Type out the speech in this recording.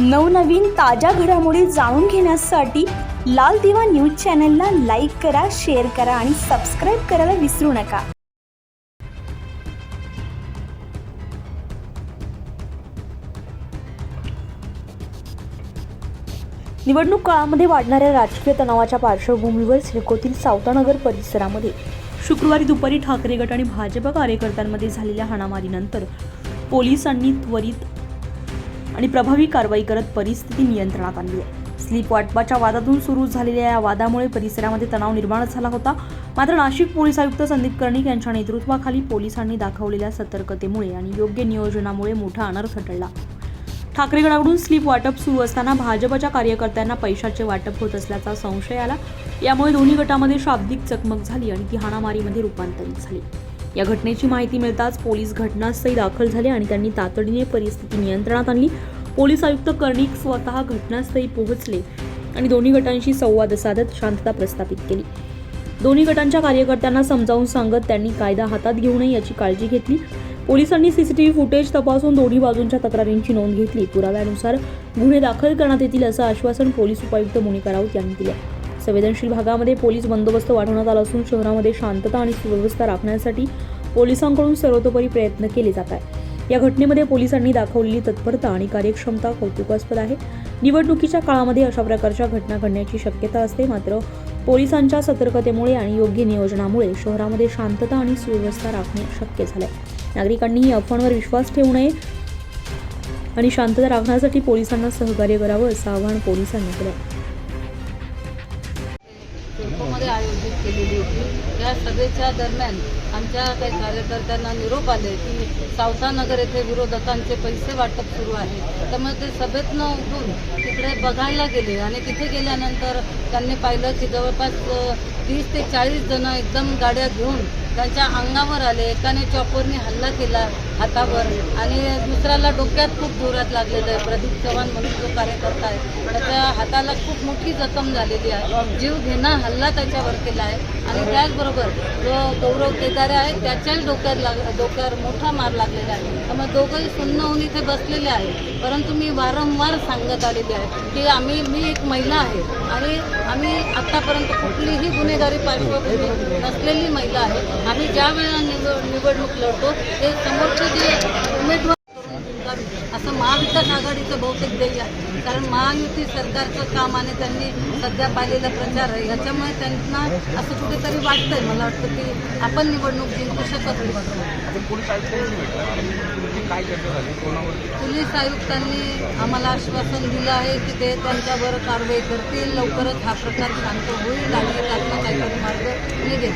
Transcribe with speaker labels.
Speaker 1: नवनवीन ताज्या घडामोडी जाणून घेण्यासाठी लाल दिवा न्यूज चॅनलला लाईक करा शेअर करा आणि सबस्क्राईब करायला विसरू नका. निवडणूक काळामध्ये वाढणाऱ्या राजकीय तणावाच्या पार्श्वभूमीवर सिडकोतील सावतानगर परिसरामध्ये शुक्रवारी दुपारी ठाकरे गट आणि भाजप कार्यकर्त्यांमध्ये झालेल्या हाणामारीनंतर पोलिसांनी त्वरित आणि प्रभावी कारवाई करत परिस्थिती नियंत्रणात आणली आहे. स्लीप वाटपाच्या वादातून सुरू झालेल्या या वादामुळे परिसरामध्ये तणाव निर्माण झाला होता. मात्र नाशिक पोलीस आयुक्त संदीप कर्णिक यांच्या नेतृत्वाखाली पोलिसांनी दाखवलेल्या सतर्कतेमुळे आणि योग्य नियोजनामुळे मोठा अनर्थ टळला. ठाकरे गटाकडून स्लीप वाटप सुरू असताना भाजपच्या कार्यकर्त्यांना पैशाचे वाटप होत असल्याचा संशय आला. यामुळे दोन्ही गटामध्ये शाब्दिक चकमक झाली आणि ती हाणामारीमध्ये रूपांतरित झाली. या घटनेची माहिती मिळताच पोलीस घटनास्थळी दाखल झाले आणि त्यांनी तातडीने परिस्थिती नियंत्रणात आणली. पोलीस आयुक्त कर्णिक स्वतः घटनास्थळी पोहोचले आणि दोन्ही गटांशी संवाद साधत शांतता प्रस्थापित केली. दोन्ही गटांच्या कार्यकर्त्यांना समजावून सांगत त्यांनी कायदा हातात घेऊ नये याची काळजी घेतली. पोलिसांनी सीसीटीव्ही फुटेज तपासून दोन्ही बाजूंच्या तक्रारींची नोंद घेतली. पुराव्यानुसार गुन्हे दाखल करण्यात येतील असं आश्वासन पोलीस उपायुक्त मोनिका राऊत यांनी दिले. संवेदनशील भागामध्ये पोलीस बंदोबस्त वाढवण्यात आला असून शहरामध्ये शांतता आणि सुव्यवस्था राखण्यासाठी पोलिसांकडून सर्वतोपरी प्रयत्न केले जात आहे या घटनेमध्ये पोलिसांनी दाखवलेली तत्परता आणि कार्यक्षमता कौतुकास्पद आहे. निवडणुकीच्या काळामध्ये अशा प्रकारच्या घटना घडण्याची शक्यता असते मात्र पोलिसांच्या सतर्कतेमुळे आणि योग्य नियोजनामुळे शहरामध्ये शांतता आणि सुव्यवस्था राखणे शक्य झाले नागरिकांनी या अफवांवर विश्वास ठेवू नये आणि शांतता राखण्यासाठी पोलिसांना सहकार्य करावं असं आवाहन पोलिसांनी केलं
Speaker 2: मध्ये आयोजित केलेली होती. या सभेच्या दरम्यान आमच्या काही कार्यकर्त्यांना निरोप आले की सावसानगर येथे विरोधकांचे पैसे वाटप सुरू आहे. त्यामुळे ते सभेतनं उठून तिकडे बघायला गेले आणि तिथे गेल्यानंतर त्यांनी पाहिलं की जवळपास तीस ते चाळीस जण एकदम गाड्या घेऊन त्यांच्या अंगावर आले एकाने चॉपरने हल्ला केला हातावर आणि दुसऱ्याला डोक्यात खूप जोरात लागलेलं आहे. प्रदीप चव्हाण म्हणून जो कार्यकर्ता आहे त्याच्या हाताला खूप मोठी जखम झालेली आहे. जीव घेणा हल्ला त्याच्यावर केला आहे. आणि त्याचबरोबर जो गौरव केदारे आहे त्याच्याही डोक्यात लाग डोक्यावर मोठा मार लागलेला आहे. त्यामुळे दोघंही सुन्न होऊन इथे बसलेले आहे परंतु मी वारंवार सांगत आलेली आहे की आम्ही मी एक महिला आहे आणि आम्ही आत्तापर्यंत कुठलीही गुन्हेगारी पार्श्वभूमी नसलेली महिला आहे. आम्ही ज्या वेळेला निवड निवडणूक लढतो ते समोरचे जे उमेदवार असं महाविकास आघाडीचं बहुतेक ध्येय आहे. कारण महायुती सरकारचं काम आणि त्यांनी सध्या पाहिलेला प्रचार आहे. याच्यामुळे त्यांना असं कुठेतरी वाटतंय मला वाटतं की आपण निवडणूक जिंकू शकत
Speaker 3: पोलीस आयुक्तांनी
Speaker 2: आम्हाला आश्वासन दिलं आहे की ते त्यांच्यावर कारवाई करतील. लवकरच हा प्रकार शांत होईल आणि त्यातनं काहीतरी मार्ग निघेल.